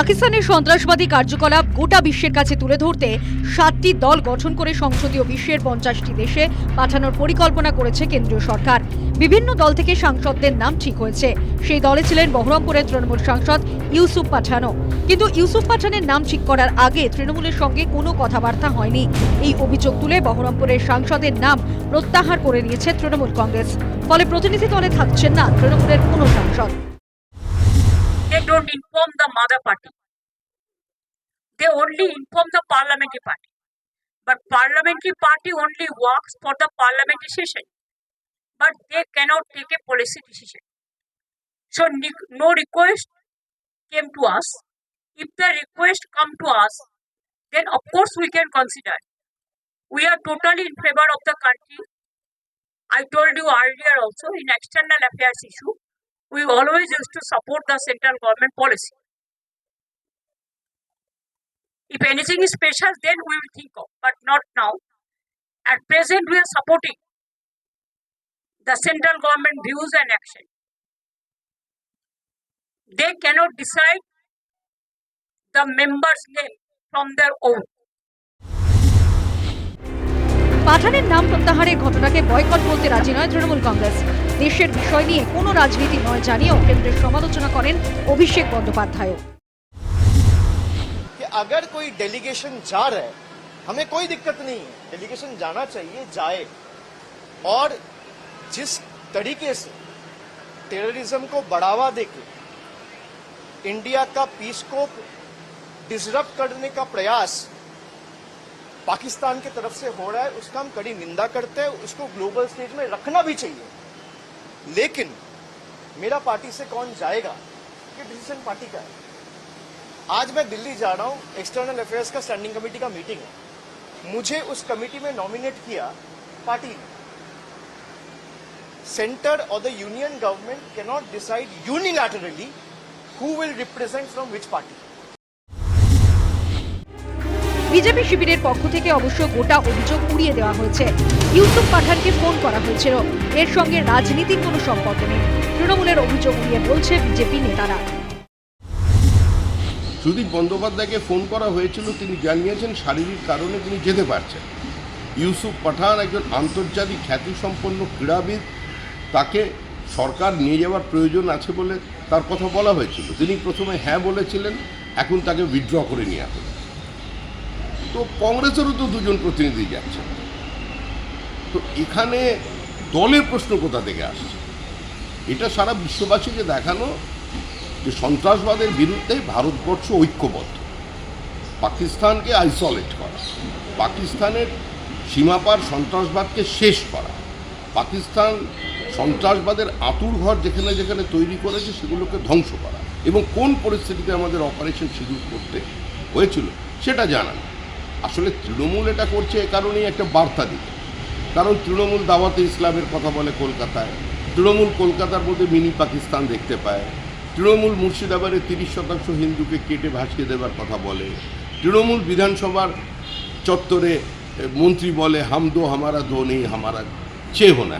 পাকিস্তানের সন্ত্রাসবাদী কার্যকলাপ গোটা বিশ্বের কাছে তুলে ধরতে সাতটি দল গঠন করে সংসদীয় বিশ্বের পঞ্চাশটি দেশে পাঠানোর পরিকল্পনা করেছে কেন্দ্রীয় সরকার। বিভিন্ন দল থেকে সাংসদদের নাম ঠিক হয়েছে। সেই দলে ছিলেন বহরমপুরের তৃণমূল সাংসদ ইউসুফ পাঠানও কিন্তু ইউসুফ পাঠানের নাম ঠিক করার আগে তৃণমূলের সঙ্গে কোনো কথাবার্তা হয়নি। এই অভিযোগ তুলে বহরমপুরের সাংসদের নাম প্রত্যাহার করে নিয়েছে তৃণমূল কংগ্রেস। ফলে প্রতিনিধি দলে থাকছেন না তৃণমূলের কোনো সাংসদ। Don't inform the mother party. They only inform the parliamentary party. But parliamentary party only works for the parliamentary session. But they cannot take a policy decision. So no request came to us. If the request come to us, then of course we can consider. We are totally in favor of the country. I told you earlier also in external affairs issue, we always used to support the central government policy. If anything is special, then we will think of, but not now. At present, we are supporting the central government views and action. They cannot decide the members' name from their own. পাঠানের নাম প্রত্যাহারের ঘটনাকে boycott বলতে রাজি নয় তৃণমূল কংগ্রেস দেশের বিষয় নিয়ে কোনো রাজনীতি নয় জানিয়েও কেন্দ্রের সমালোচনা করেন অভিষেক বন্দ্যোপাধ্যায় कि अगर कोई डेलीगेशन जा रहा है हमें कोई दिक्कत नहीं है डेलीगेशन जाना चाहिए जाए और जिस तरीके से टेररिज्म को बढ़ावा देके इंडिया का पीस को डिसरप्ट करने का प्रयास पाकिस्तान की तरफ़ से हो रहा है, उसका हम कड़ी निंदा करते हैं, उसको ग्लोबल स्टेज में रखना भी चाहिए। लेकिन मेरा पार्टी से कौन जाएगा? ये डिसीज़न पार्टी का है। आज मैं दिल्ली जा रहा हूँ एक्सटर्नल अफेयर्स का स्टैंडिंग कमेटी का मीटिंग है। मुझे उस कमेटी में नॉमिनेट किया पार्टी ने। सेंटर और the union government cannot decide unilaterally who will represent from which party BJP শিবিরের পক্ষ থেকে অবশ্য গোটা অভিযোগ উড়িয়ে দেওয়া হয়েছে। ইউসুফ পাঠানকে ফোন করা হয়েছিল। এর সঙ্গে রাজনীতির কোনো সম্পর্ক নেই। তৃণমূলের অভিযোগ উড়িয়ে বলছে বিজেপি নেতারা। সুদীপ বন্দ্যোপাধ্যায়কে ফোন করা হয়েছিল, তিনি জানিয়েছেন শারীরিক কারণে তিনি যেতে পারছেন ইউসুফ পাঠান একজন আন্তর্জাতিক খ্যাতিসম্পন্ন ক্রীড়াবিদ। তাকে সরকার নিয়ে যাওয়ার প্রয়োজন আছে বলে তার কথা বলা হয়েছিল। তিনি প্রথমে হ্যাঁ বলেছিলেন, এখন তাকে উইথড্র করে নিয়ে হলো। তো কংগ্রেসেরও তো দুজন প্রতিনিধি যাচ্ছে। তো এখানে দলের প্রশ্ন কোথা থেকে আসছে? এটা সারা বিশ্ববাসীকে দেখানো যে সন্ত্রাসবাদের বিরুদ্ধে ভারতবর্ষ ঐক্যবদ্ধ। পাকিস্তানকে আইসোলেট করা, পাকিস্তানের সীমাপার সন্ত্রাসবাদকে শেষ করা, পাকিস্তান সন্ত্রাসবাদের আঁতুর ঘর যেখানে যেখানে তৈরি করেছে সেগুলোকে ধ্বংস করা এবং কোন পরিস্থিতিতে আমাদের অপারেশন সিঁদুর করতে হয়েছিল সেটা জানান। আসলে তৃণমূল এটা করছে এ কারণেই একটা বার্তা দিতে কারণ তৃণমূল দাওয়াতে ইসলামের কথা বলে কলকাতায়, তৃণমূল কলকাতার মধ্যে মিনি পাকিস্তান দেখতে পায়, তৃণমূল মুর্শিদাবাদে তিরিশ শতাংশ হিন্দুকে কেটে ভাসিয়ে দেওয়ার কথা বলে, তৃণমূল বিধানসভার চত্বরে মন্ত্রী বলে হাম দো হামারা দো নেই, হামারা চে হোনা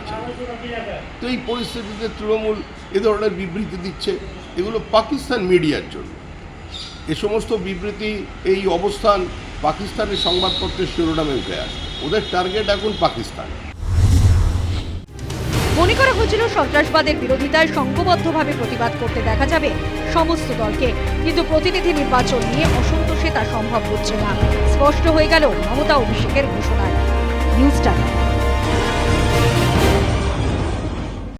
তো এই পরিস্থিতিতে তৃণমূল এ ধরনের বিবৃতি দিচ্ছে। এগুলো পাকিস্তান মিডিয়ার জন্য। এ সমস্ত বিবৃতি, এই অবস্থান পাকিস্তানের সংবাদপত্রের শিরোনামে উঠে আসে। ওদের টার্গেট এখন পাকিস্তান। মনে করা হয়েছিল সন্ত্রাসবাদের বিরোধিতায় সংঘবদ্ধভাবে প্রতিবাদ করতে দেখা যাবে সমস্ত দলকে। কিন্তু প্রতিনিধি নির্বাচন নিয়ে অসন্তোষে তা সম্ভব হচ্ছে না। স্পষ্ট হয়ে গেল মমতা অভিষেকের ঘোষণায়। News time.